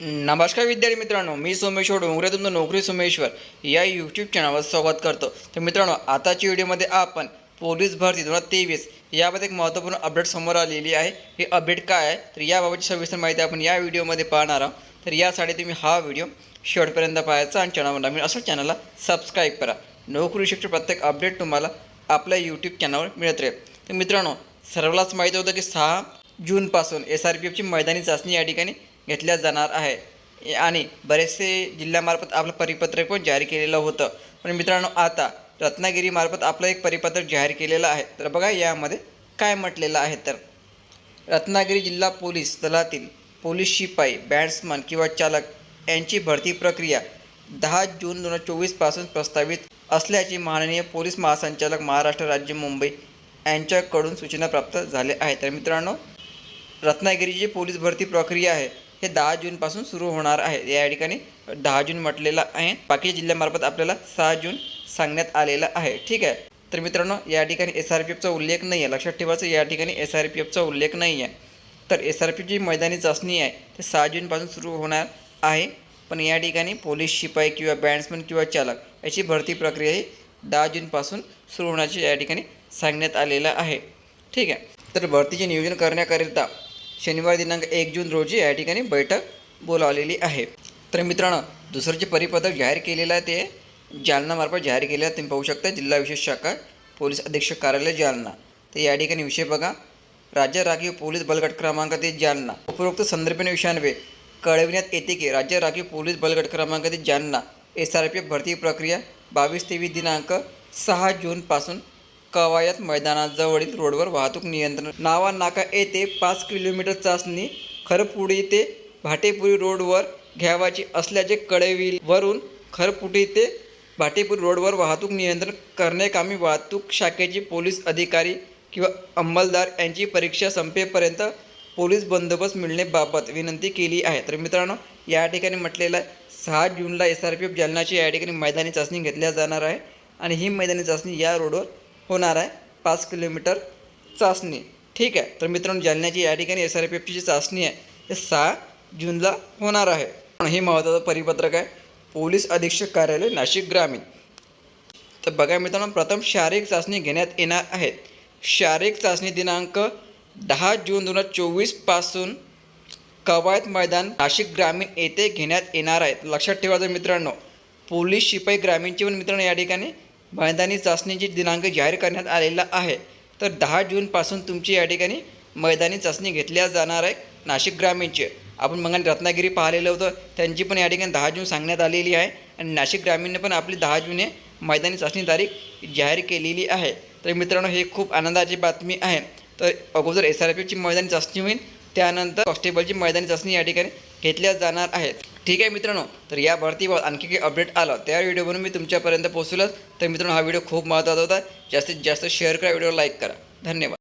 नमस्कार विद्यार्थी मित्रांनो मी सोमेश्वर डोंगरे तुमचं नोकरी सोमेश्वर या यूट्यूब चॅनलवर स्वागत करतो. तर मित्रांनो आताच्या व्हिडिओमध्ये आपण पोलीस भरती दोन हजार तेवीस यामध्ये एक महत्त्वपूर्ण अपडेट समोर आलेली आहे. ही अपडेट काय आहे? तर याबाबतची सविस्तर माहिती आपण या व्हिडिओमध्ये पाहणार आहोत. तर यासाठी तुम्ही हा व्हिडिओ शेवटपर्यंत पाहायचा आणि चॅनलवर नवीन असं चॅनलला सबस्क्राईब करा. नोकरी शिक्षण प्रत्येक अपडेट तुम्हाला आपल्या यूट्यूब चॅनलवर मिळत राहील. तर मित्रांनो सर्वांनाच माहिती होतं की सहा जूनपासून एस आर पी एफची मैदानी चाचणी या ठिकाणी घेतल्या जाणार आहे. आणि बरेचसे जिल्ह्यामार्फत आपलं परिपत्रक पण जारी केलेलं होतं. पण मित्रांनो आता रत्नागिरीमार्फत आपलं एक परिपत्रक जाहीर केलेलं आहे. तर बघा यामध्ये काय म्हटलेलं आहे तर रत्नागिरी जिल्हा पोलीस दलातील पोलीस शिपाई बॅट्समन किंवा चालक यांची भरती प्रक्रिया दहा जून दोन हजार चोवीसपासून प्रस्तावित असल्याची माननीय पोलीस महासंचालक महाराष्ट्र राज्य मुंबई यांच्याकडून सूचना प्राप्त झाल्या आहेत. तर मित्रांनो रत्नागिरीची पोलीस भरती प्रक्रिया आहे. हे दहा जूनपासून सुरू होणार आहे. या ठिकाणी दहा जून म्हटलेलं आहे. बाकी जिल्ह्यामार्फत आपल्याला सहा जून सांगण्यात आलेलं आहे. ठीक आहे? तर मित्रांनो या ठिकाणी एस आर पी एफचा उल्लेख नाही आहे. लक्षात ठेवायचं या ठिकाणी एस आर पी एफचा उल्लेख नाही आहे. तर एस आर पी जी मैदानी चाचणी आहे ते सहा जूनपासून सुरू होणार आहे. पण या ठिकाणी पोलीस शिपाई किंवा बॅट्समन किंवा चालक याची भरती प्रक्रिया ही दहा जूनपासून सुरू होण्याची या ठिकाणी सांगण्यात आलेलं आहे. ठीक आहे? तर भरतीचे नियोजन करण्याकरिता शनिवार दिनांक एक जून रोजी या ठिकाणी बैठक बोलावलेली आहे. तर मित्रांनो दुसरं जे परिपत्रक जाहीर केलेलं आहे ते जालनामार्फत जाहीर केलेलं आहे. तुम्ही पाहू शकता जिल्हा विशेष शाखा पोलीस अधीक्षक कार्यालय जालना. तर या ठिकाणी विषय बघा. राज्य राखीव पोलीस बलगट क्रमांक ते जालना. उपरोक्त संदर्भाने विषयान्वये कळविण्यात येते की राज्य राखीव पोलीस बलगट क्रमांक ते जालना. एस आर पी भरती प्रक्रिया बावीस तेवीस दिनांक सहा जूनपासून कवायत मैदानाजवळील रोडवर वाहतूक नियंत्रण नावा नाका येथे पाच किलोमीटर चाचणी खरपुडी ते भाटेपुरी रोडवर घ्यावाची असल्याचे कळविवरून खरपुटी ते भाटेपुरी रोडवर वाहतूक नियंत्रण करण्याकामी वाहतूक शाखेचे पोलीस अधिकारी किंवा अंमलदार यांची परीक्षा संपेपर्यंत पोलीस बंदोबस्त मिळण्याबाबत विनंती केली आहे. तर मित्रांनो या ठिकाणी म्हटलेलं आहे सहा जूनला एस आर पी एफ जालनाची या ठिकाणी मैदानी चाचणी घेतल्या जाणार आहे आणि ही मैदानी चाचणी या रोडवर होणार आहे पाच किलोमीटर चाचणी. ठीक आहे? तर मित्रांनो जालन्याची या ठिकाणी एस आर पी एफची जी चाचणी आहे. ते सहा जूनला होणार आहे. हे महत्त्वाचं परिपत्रक आहे. पोलीस अधीक्षक कार्यालय नाशिक ग्रामीण. तर बघा मित्रांनो प्रथम शारीरिक चाचणी घेण्यात येणार आहेत शारीरिक चाचणी दिनांक दहा जून दोन हजार चोवीसपासून कवायत मैदान नाशिक ग्रामीण येथे घेण्यात येणार आहेत लक्षात ठेवायचं मित्रांनो पोलीस शिपाई ग्रामीणची पण मित्रांनो या ठिकाणी मैदानी चाचणीची दिनांक जाहीर करण्यात आलेला आहे. तर दहा जूनपासून तुमची या ठिकाणी मैदानी चाचणी घेतल्या जाणार आहे नाशिक ग्रामीणची. आपण मग रत्नागिरी पाहिलेलं होतं त्यांची पण या ठिकाणी दहा जून सांगण्यात आलेली आहे. आणि नाशिक ग्रामीणने पण आपली दहा जून हे मैदानी चाचणी तारीख जाहीर केलेली आहे. तर मित्रांनो हे खूप आनंदाची बातमी आहे. तर अगोदर एस आर पीची मैदानी चाचणी होईल. त्यानंतर कॉन्स्टेबलची मैदानी चाचणी या ठिकाणी घेतल्या जाणार आहेत. ठीक आहे मित्रांनो तर या भरतीबाबत आणखी काही अपडेट आलं. त्या व्हिडिओ बनवून मी तुमच्यापर्यंत पोहोचलो तर मित्रांनो हा व्हिडिओ खूप महत्त्वाचा होता. जास्तीत जास्त शेअर करा व्हिडिओ लाईक करा. धन्यवाद.